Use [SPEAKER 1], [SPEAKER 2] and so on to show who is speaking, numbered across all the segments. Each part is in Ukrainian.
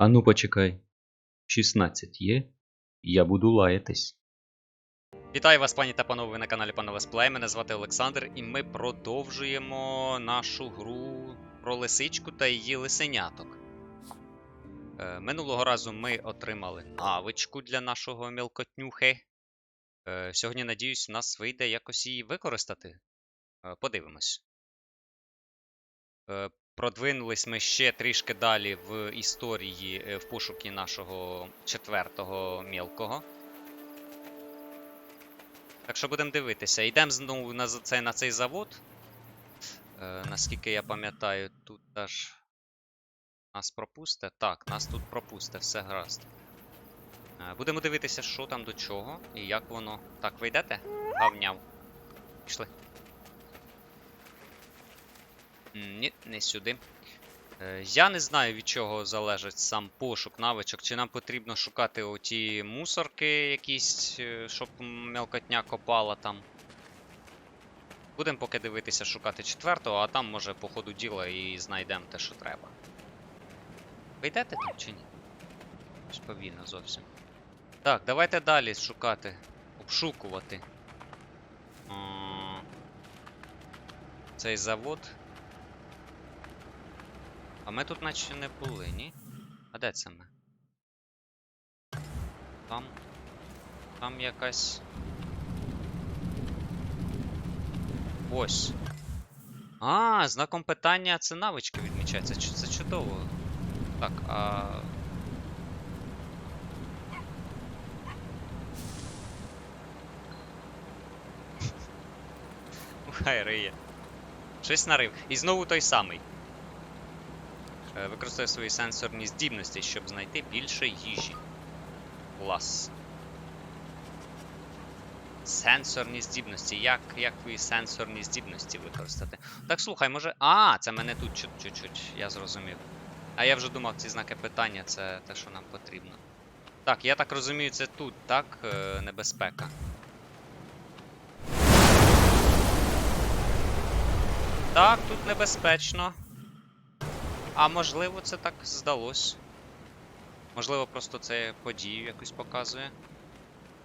[SPEAKER 1] Ану почекай. 16 є? Я буду лаятись.
[SPEAKER 2] Вітаю вас, пані та панове, на каналі Пане Лесплей. Мене звати Олександр, і ми продовжуємо нашу гру про лисичку та її лисеняток. Е, минулого разу ми отримали навичку для нашого мілкотнюхи. Е, сьогодні, надіюсь, у нас вийде якось її використати. Е, подивимось. Продвинулись ми ще трішки далі в історії е, в пошукі нашого четвертого мілкого. Так що будемо дивитися. Йдемо знову на цей, на цей завод. Е, наскільки я пам'ятаю, тут аж нас пропусте. Так, нас тут пропусте, все гаразд. Е, будемо дивитися, що там до чого і як воно. Так, ви йдете? Гавняв. Пішли. Ні, не сюди. Е, Я не знаю, від чого залежить сам пошук навичок. Чи нам потрібно шукати оті мусорки якісь, е, щоб мелкотня копала там. Будемо поки дивитися шукати четвертого, а там може по ходу діла і знайдемо те, що треба. Ви йдете там чи ні? Повільно зовсім. Так, давайте далі шукати. Обшукувати. Цей завод. А ми тут наче не були, ні? А де це ми? Там. Там якась. Ось. А, знаком питання це навички відмічається. Це чудово. Так, а. Хай риє. Щось нарив. І знову той самий. Е, Використовує свої сенсорні здібності, щоб знайти більше їжі. Клас. Сенсорні здібності. Як, як твої сенсорні здібності використати? Так слухай, може. А, це мене тут чуть- чуть-чуть, я зрозумів. А я вже думав, ці знаки питання це те, що нам потрібно. Так, я так розумію, це тут, так? е, Небезпека. Так, тут небезпечно. А можливо, це так здалось. Можливо, просто це подію якусь показує.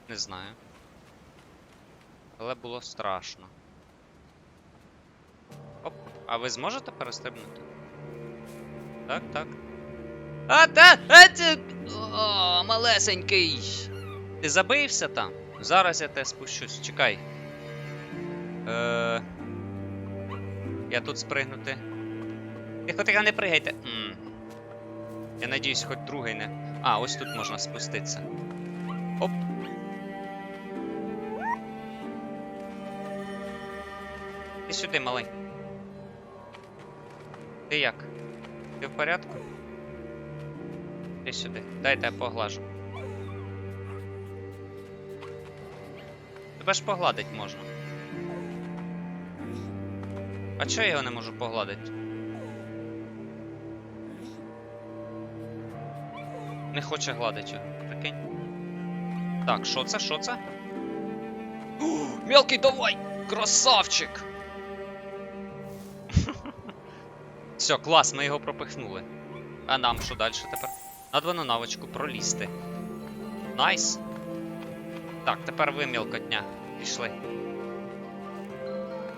[SPEAKER 2] Не знаю. Але було страшно. Оп, а ви зможете перестрибнути? Так, так. А, та! А, ти... О, малесенький! Ти забився там? Зараз я тебе спущусь, чекай. Е... Я тут спригнути. Тихо, тихо, не пригайте. Я надіюсь, хоч другий не. А, ось тут можна спуститися. Оп. Ти сюди, малий. Ти як? Ти в порядку? Ти сюди. Дайте я поглажу. Тебе ж погладить можна. А чого я його не можу погладити? Не хоче гладити прикинь. Так, що це? Що це? О, мелкий, давай! Красавчик! Все, клас, ми його пропихнули. А нам що далі тепер? Надо на навичку пролізти. Найс. Так, тепер ви мілкотня. Пішли.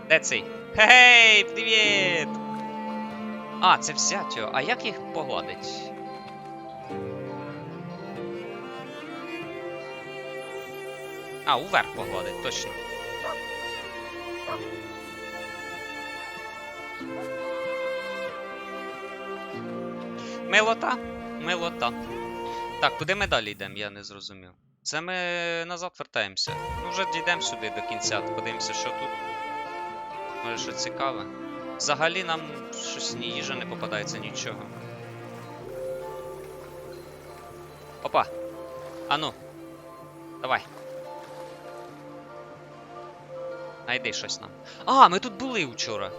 [SPEAKER 2] Де цей? Хей, привіт! А, це взять його. А як їх погладить? А, уверх погладить, точно. Милота? Милота. Так, куди ми далі йдемо, я не зрозумів. Це ми назад вертаємося. Ну, вже дійдемо сюди до кінця, подивимося, що тут. Може, що цікаве. Взагалі нам щось ні їжа не попадається, нічого. Опа! Ану. Давай. Найди щось нам. А, ми тут були вчора.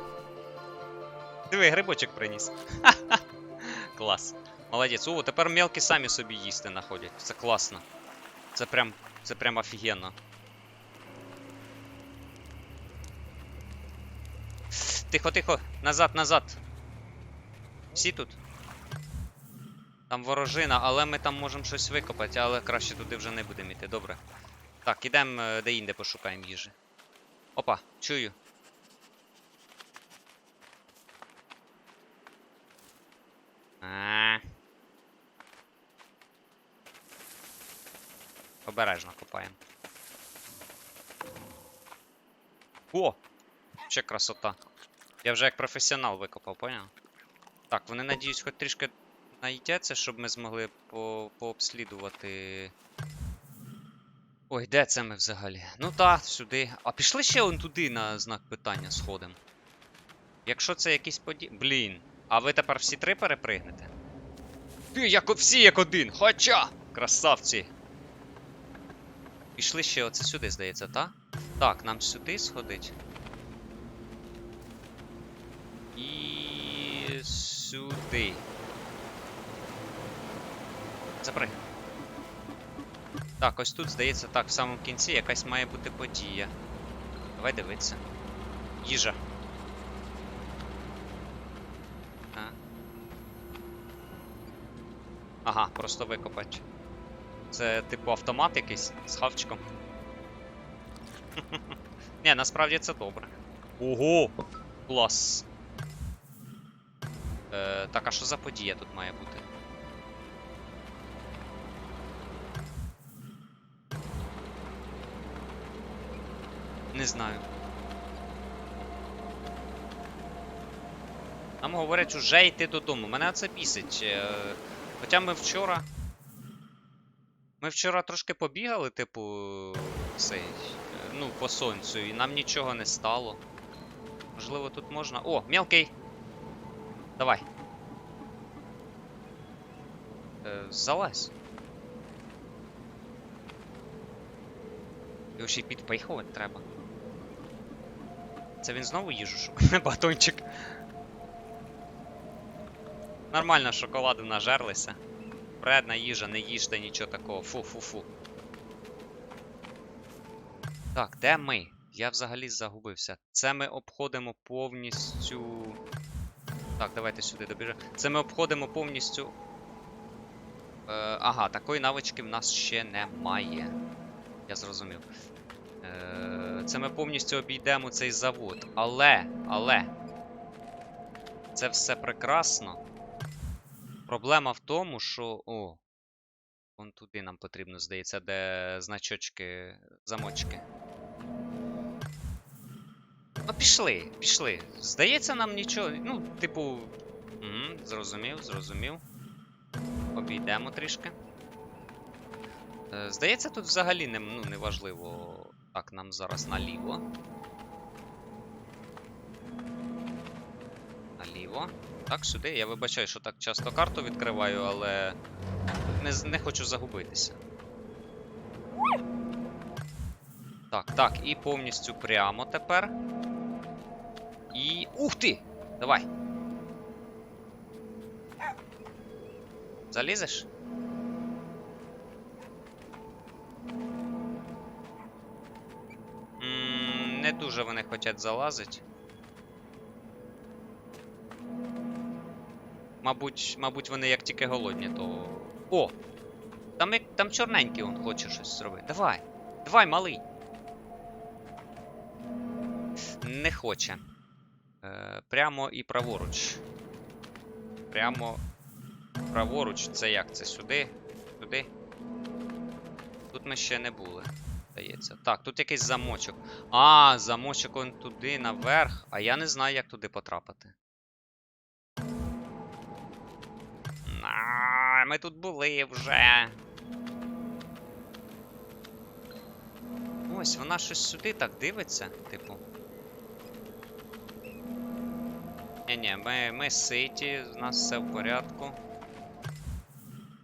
[SPEAKER 2] Диви, грибочок приніс. Ха-ха. Клас. Молодець. О, тепер мелкі самі собі їсти знаходять. Це класно. Це прям. Це прям офігенно. Тихо, тихо, назад, назад. Всі тут? Там ворожина, але ми там можемо щось викопати, але краще туди вже не будемо йти. Добре. Так, ідемо е, де інде пошукаємо їжі. Опа, чую. А. Обережно копаємо. О! Ще красота. Я вже як професіонал викопав, поняв? Так, вони надіюсь, хоч трішки знайдеться, щоб ми змогли по пообслідувати. Ой, де це ми взагалі? Ну так, сюди. А пішли ще он туди на знак питання сходом. Якщо це якісь поді. Блін. А ви тепер всі три перепригнете? Ти, як всі як один! Хоча! Красавці! Пішли ще оце сюди, здається, так? Так, нам сюди сходить. І сюди. Запригай. Так, ось тут, здається, так, в самому кінці якась має бути подія. Давай дивитися. Їжа. А. Ага, просто викопать. Це типу автомат якийсь з хавчиком. Ні, насправді це добре. Ого! Клас. Е, так, а що за подія тут має бути? Не знаю. Нам говорять уже йти додому. Мене це бісить. Е, Хоча ми вчора. Ми вчора трошки побігали, типу, цей. е, Ну, по сонцю, і нам нічого не стало. Можливо, тут можна. О, мелкий! Давай. Е, залазь. Його ще й підпихувати треба. Це він знову їжу батончик. Нормально шоколаду нажерлися. Вредна їжа, не їжте нічого такого. Фу-фу-фу. Так, де ми? Я взагалі загубився. Це ми обходимо повністю. Так, давайте сюди добіжимо. Це ми обходимо повністю. Е, ага, такої навички в нас ще немає. Я зрозумів. Е, це ми повністю обійдемо цей завод. Але, але. Це все прекрасно. Проблема в тому, що. О. Вон туди нам потрібно, здається, де значочки, замочки. Ну, пішли, пішли. Здається, нам нічого. Ну, типу. Угу, зрозумів, зрозумів. Обійдемо трішки. Е, Здається, тут взагалі не, ну, не важливо. Так, нам зараз наліво. Наліво. Так, сюди. Я вибачаю, що так часто карту відкриваю, але не, не хочу загубитися. Так, так, і повністю прямо тепер. І. Ух ти! Давай! Залізеш? Дуже вони хочуть залазити. Мабуть, мабуть, вони як тільки голодні, то. О! Там, як- там чорненький он хоче щось зробити. Давай! Давай, малий! Не хоче. Е, прямо і праворуч. Прямо праворуч. Це як? Це сюди? Туди? Тут ми ще не були. Здається. Так, тут якийсь замочок. А, замочок он туди наверх. А я не знаю, як туди потрапити. А, ми тут були вже. Ось, вона щось сюди так дивиться, типу. Ні-ні, ми, ми ситі, у нас все в порядку.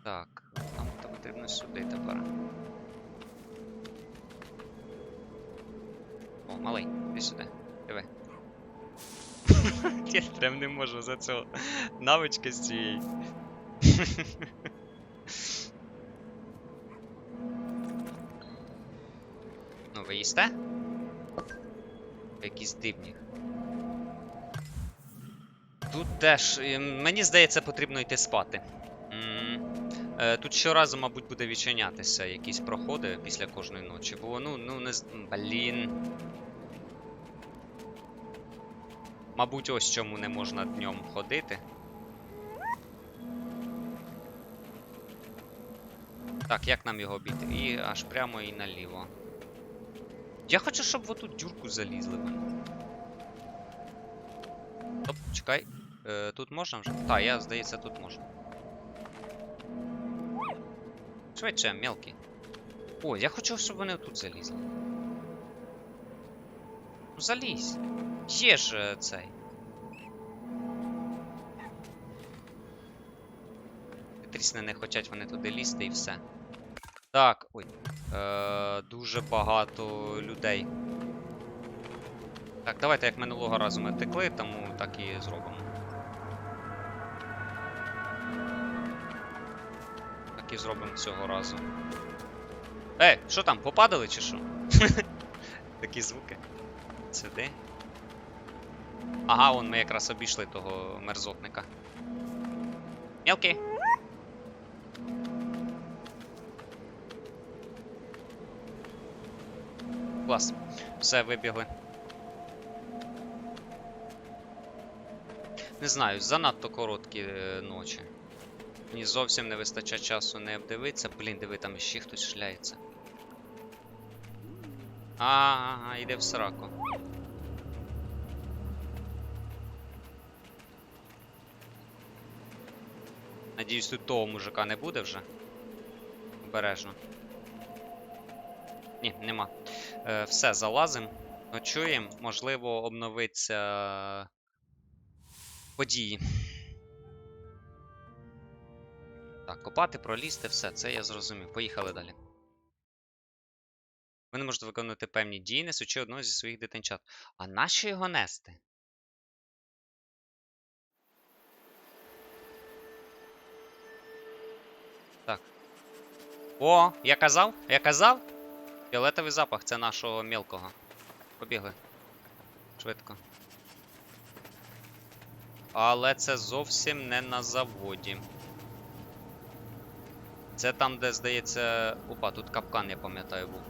[SPEAKER 2] Так, нам потрібно сюди тепер. Малий, іди сюди. Диви. Я прям не можу за цього навички з цієї. ну, ви їсте? Якісь дивні. Тут теж, е, мені здається, потрібно йти спати. Е, тут щоразу, мабуть, буде відчинятися якісь проходи після кожної ночі. Бо ну, ну не Блін. Мабуть, ось чому не можна днем ходити. Так, як нам його обійти? І аж прямо і наліво. Я хочу, щоб в оту дюрку залізли вони. Стоп, чекай. Е, тут можна вже? Так, я, здається, тут можна. Швидше, мелкий. О, я хочу, щоб вони тут залізли. Ну залізь. Є ж е, цей. Трісне не хочуть вони туди лізти і все. Так, ой. Е, дуже багато людей. Так, давайте як минулого разу ми текли, тому так і зробимо. Так і зробимо цього разу. Ей, що там, попадали чи що? Такі звуки. Сюди. Ага, вон ми якраз обійшли того мерзотника. Мелкий. Клас. Все, вибігли. Не знаю, занадто короткі е, ночі. Мені зовсім не вистачає часу не обдивитися. Блін, диви, там ще хтось шляється. Ага, йде в сраку. Надіюсь, тут того мужика не буде вже. Обережно. Ні, нема. Е, все, залазим. Ночуємо. Можливо, обновиться події. Так, копати, пролізти, все, це я зрозумів. Поїхали далі. Ви не можете виконувати певні дії, несучи одного зі своїх дитинчат. А нащо його нести? О, я казав? Я казав? Фіолетовий запах це нашого мілкого. Побігли. Швидко. Але це зовсім не на заводі. Це там, де, здається. Опа, тут капкан, я пам'ятаю, був.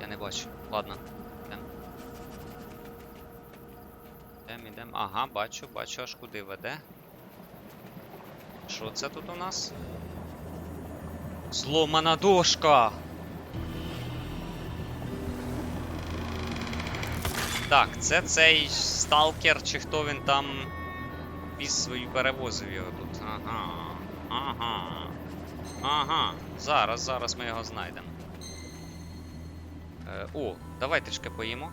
[SPEAKER 2] Я не бачу. Ладно. Йдем. Йдем, ідем. Ага, бачу, бачу, аж куди веде. Що це тут у нас? Зломана дошка! Так, це цей сталкер, чи хто він там піс свою перевозив його тут. Ага. Ага. Ага. Зараз, зараз ми його знайдемо. Е, о, давай трішки поїмо.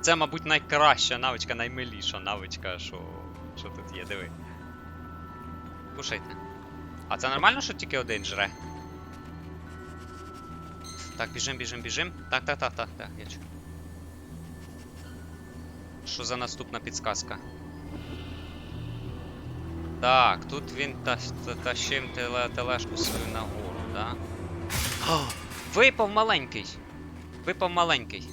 [SPEAKER 2] Це, мабуть, найкраща навичка, наймиліша навичка, що, що тут є, диви. Кушайте. А це нормально, що тільки один жре? Так, біжим, біжим, біжим. Так, так, так, так, так, я чую. Що за наступна підсказка? Так, тут він та, та, тащив теле, тележку свою нагору, да? О, випав маленький! Випав маленький.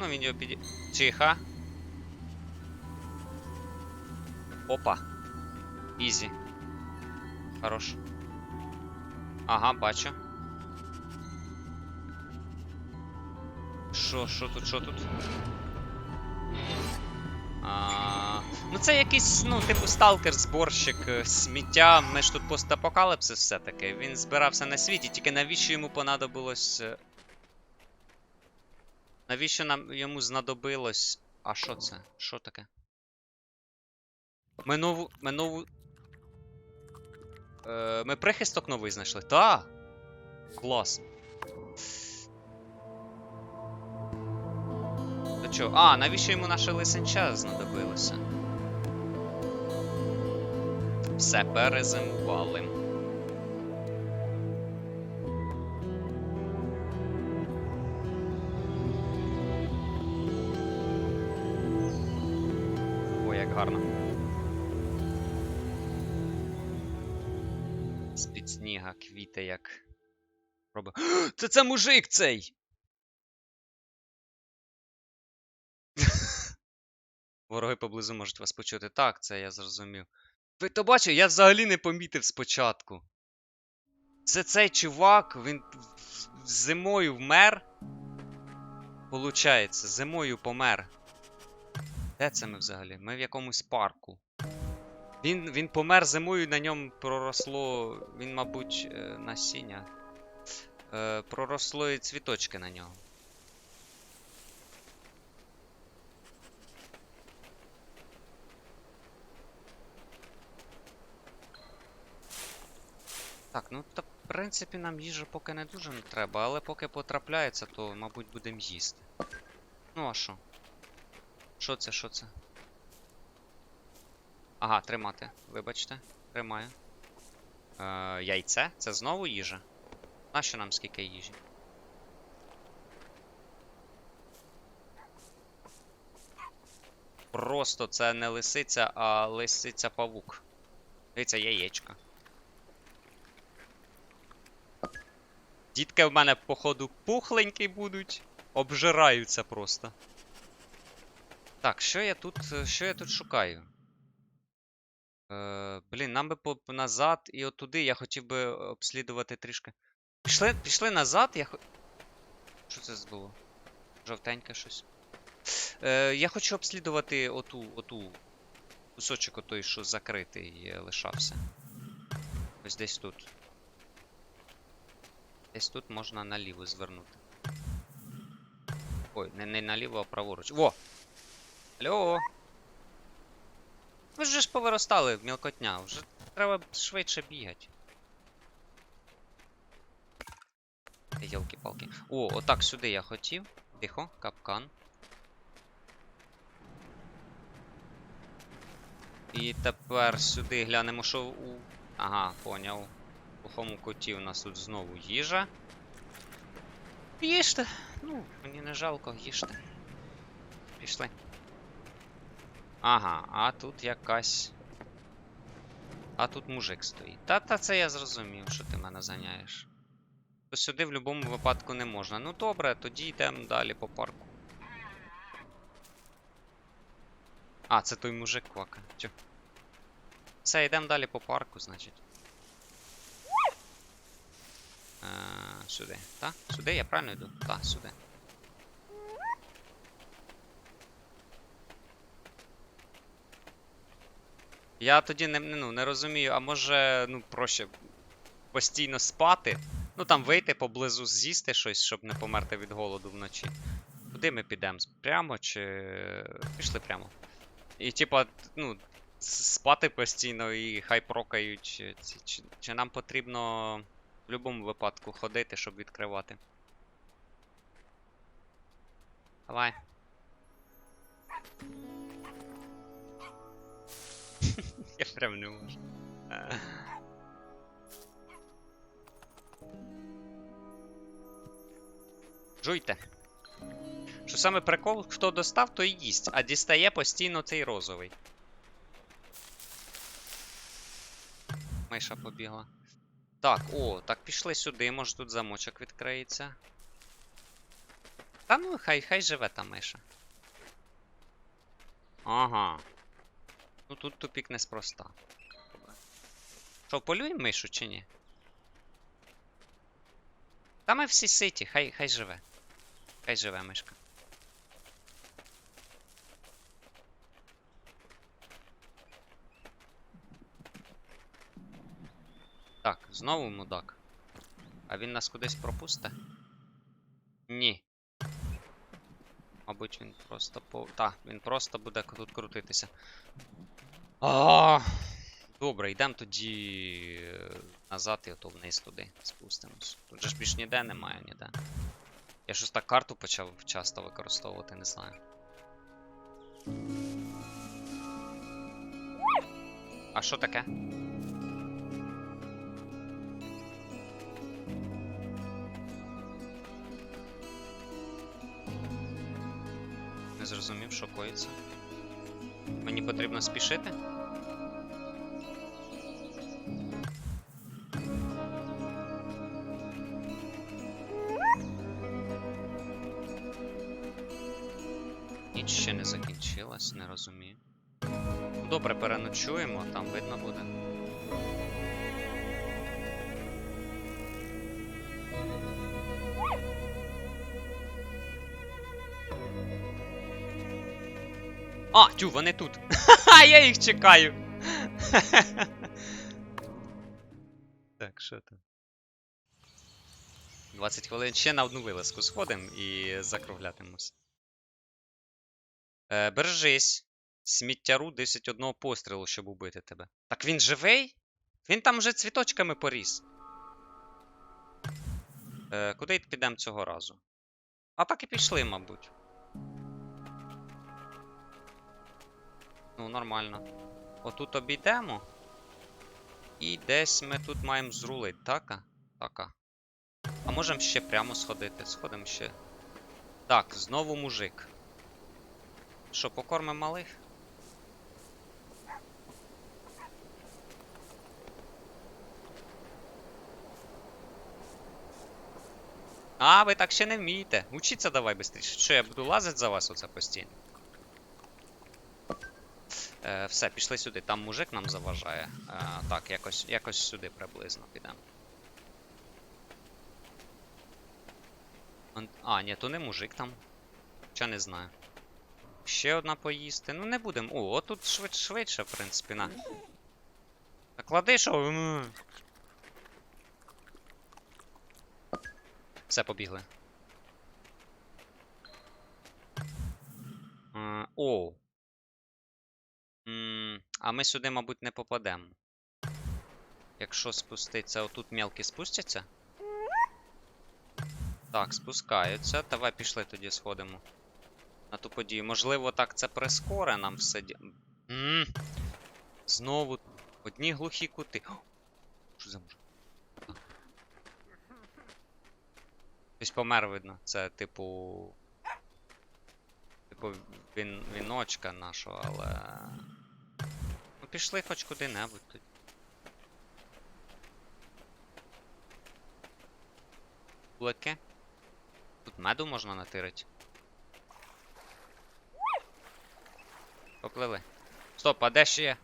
[SPEAKER 2] Ну, він його піді... Тихо. Опа. Ізі. Хорош. Ага, бачу. Що, що тут, що тут? А, ну це якийсь, ну, типу, сталкер, зборщик е, сміття. Ми ж тут постапокаліпсис все-таки. Він збирався на світі, тільки навіщо йому понадобилось. е, Навіщо нам йому знадобилось. А що це? Що таке? Ми нову. Ми нову. Е, ми прихисток новий знайшли. Та! Клас. Та чо? А, навіщо йому наше лисенча знадобилося? Все, перезимували. Квіти як. Роби. Це це мужик цей! Вороги поблизу можуть вас почути. Так, це я зрозумів. Ви то бачите, я взагалі не помітив спочатку. Це цей чувак, він зимою вмер. Получається, зимою помер. Де це ми взагалі? Ми в якомусь парку. Він, він помер зимою, на ньому проросло. Він, мабуть, е, насіння. Е, проросло і цвіточки на нього. Так, ну та в принципі нам їжа поки не дуже не треба, але поки потрапляється, то, мабуть, будемо їсти. Ну а що? Що це, що це? Ага, тримати. Вибачте, тримаю. Е, яйце? Це знову їжа? Нащо нам скільки їжі? Просто це не лисиця, а лисиця павук. Дивіться, яєчка. Дітки в мене, походу, пухленькі будуть. Обжираються просто. Так, що я тут. Що я тут шукаю? Е, блін, нам би по назад і отуди я хотів би обслідувати трішки. Пішли, пішли назад, я хо... Що це було? Жовтеньке щось. Е, я хочу обслідувати оту, оту кусочок отой, що закритий е, лишався. Ось десь тут. Десь тут можна наліво звернути. Ой, не, не наліво, а праворуч. Во! Алло! Ви ж повиростали, мілкотня, вже треба швидше бігати. Йолки-палки. О, отак сюди я хотів. Тихо, капкан. І тепер сюди глянемо, що у. Ага, поняв. У глухому коті у нас тут знову їжа. Їжте. Ну, мені не жалко, їжте. Пішли. Ага, а тут якась. А тут мужик стоїть. Та-та це я зрозумів, що ти мене заняєш. То сюди в будь-якому випадку не можна. Ну добре, тоді йдемо далі по парку. А, це той мужик квака. Чо? Все, йдемо далі по парку, значить. Е, сюди. Так? Сюди я правильно йду? Так, сюди. Я тоді не, ну, не розумію, а може, ну, проще постійно спати. Ну там вийти поблизу з'їсти щось, щоб не померти від голоду вночі. Куди ми підемо? Прямо чи. Пішли прямо. І типа, ну, спати постійно і хай прокають. Чи, чи, чи нам потрібно в будь-якому випадку ходити, щоб відкривати? Давай. Я прям не можу. Жуйте. Що саме прикол, хто достав, той їсть, а дістає постійно цей розовий. Миша побігла. Так, о, так пішли сюди, може тут замочок відкриється. Та ну, хай хай живе та миша. Ага. Ну тут тупік неспроста. Що, полюємо мишу чи ні? Та ми всі ситі, хай, хай живе. Хай живе мишка. Так, знову мудак. А він нас кудись пропусте? Ні. Мабуть, він просто по. Так, він просто буде тут крутитися. А, Добре, йдемо тоді е, назад і ото вниз туди спустимось. Тут же ж більш ніде немає, ніде. Я щось так карту почав часто використовувати, не знаю. А що таке? Зрозумів, що коїться. Мені потрібно спішити? Ніч ще не закінчилась, не розумію. Добре, переночуємо, там видно буде. А, тю, вони тут. Ха-ха, я їх чекаю. так, що там? 20 хвилин ще на одну вилазку сходимо і закруглятимось. Е, бережись. Сміттяру 10 одного пострілу, щоб убити тебе. Так він живий? Він там вже цвіточками поріс. Е, куди підемо цього разу? А так і пішли, мабуть. Ну, нормально. Отут обійдемо. І десь ми тут маємо зрулити, така? Така. А можемо ще прямо сходити. Сходимо ще. Так, знову мужик. Що, покормимо малих? А, ви так ще не вмієте. Учіться давай швидше. Що, я буду лазити за вас оце постійно? Е, все, пішли сюди. Там мужик нам заважає. Е, так, якось, якось сюди приблизно підемо. А, ні, то не мужик там. Чи не знаю. Ще одна поїсти. Ну не будемо. О, отут швид, швидше, в принципі, на. Та клади що. Все, побігли. Е, О. М, А ми сюди, мабуть, не попадемо. Якщо спуститься, отут мелкі спустяться. Так, спускаються. Давай пішли тоді сходимо. На ту подію. Можливо, так це прискоре нам все. ді- М, Знову одні глухі кути. О, Що за мужик? Хтось помер, видно. Це типу. Типу він, віночка нашого, але. Ну, пішли хоч куди-небудь тут. Кулаки. Тут меду можна натирити. Поплили. Стоп, а де ще є?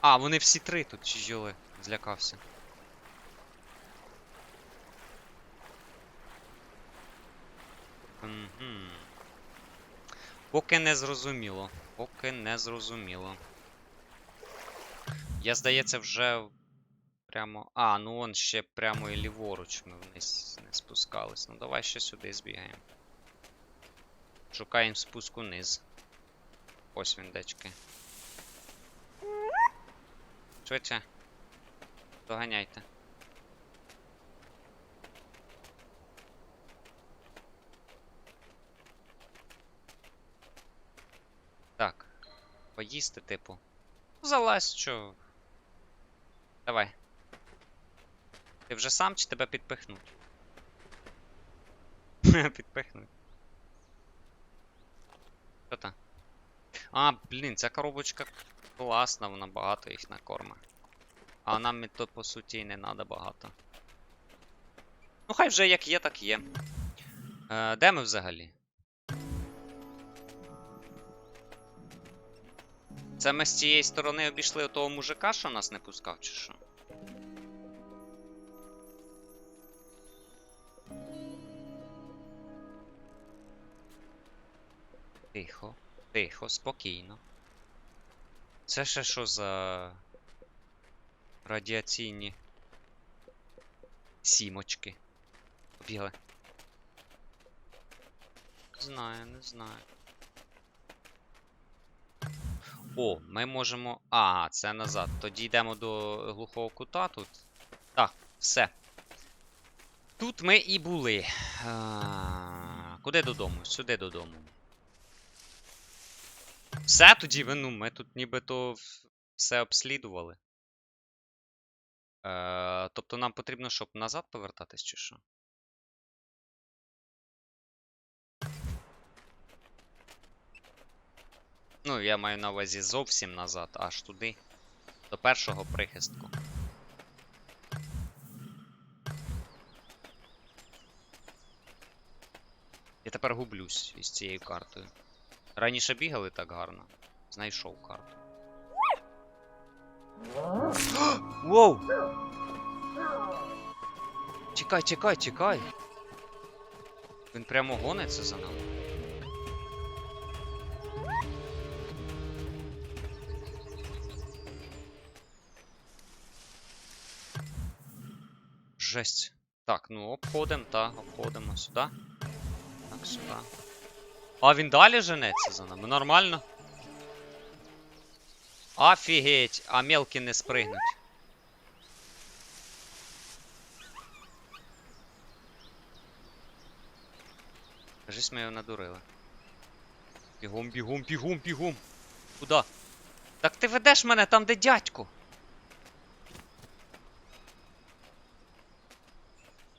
[SPEAKER 2] А, вони всі три тут чи жили. Злякався. Мгм. Поки не зрозуміло. Поки не зрозуміло. Я, здається, вже прямо. А, ну он ще прямо і ліворуч ми вниз не спускались. Ну давай ще сюди збігаємо. Шукаємо спуск униз. Ось він, дечки. Швидше. Доганяйте. Так. Поїсти, типу. Ну, залазь, що. Давай. Ти вже сам чи тебе підпихнуть? підпихнуть. Що там? А, блін, ця коробочка класна, вона багато їх накорма. А нам то по суті і не треба багато. Ну, хай вже як є, так є. Е, де ми взагалі? Це ми з цієї сторони обійшли того мужика, що нас не пускав, чи що? Тихо, тихо, спокійно. Це ще що за радіаційні сімочки? Побігли. Знаю, не знаю. О, ми можемо. А, це назад. Тоді йдемо до глухого кута тут. Так, все. Тут ми і були. А, куди додому? Сюди додому. Все тоді, ну, ми тут нібито все обслідували. Е, тобто нам потрібно, щоб назад повертатись, чи що? Ну, я маю на увазі зовсім назад, аж туди. До першого прихистку. Я тепер гублюсь із цією картою. Раніше бігали так гарно. Знайшов карту. Воу! Чекай, чекай, чекай. Він прямо гониться за нами. Жесть. Так, ну обходимо, та, обходимо сюди. Так, сюди. А він далі женеться за нами. Нормально. Офігеть, а мелкі не спригнуть. Кажись, ми його надурили. Бігом, бігом, бігом, бігом. Куда? Так ти ведеш мене там, де дядько.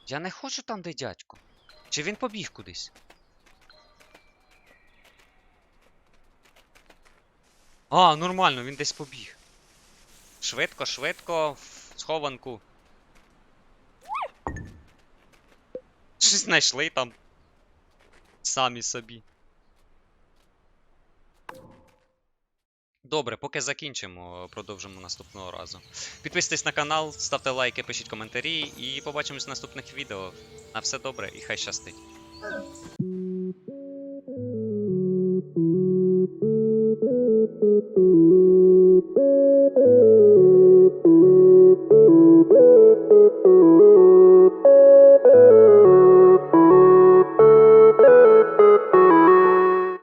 [SPEAKER 2] Я не хочу там, де дядько. Чи він побіг кудись? А, нормально, він десь побіг. Швидко, швидко, в схованку. Щось знайшли там. Самі собі. Добре, поки закінчимо, продовжимо наступного разу. Підписуйтесь на канал, ставте лайки, пишіть коментарі і побачимось в наступних відео. На все добре і хай щастить.
[SPEAKER 3] Thank you.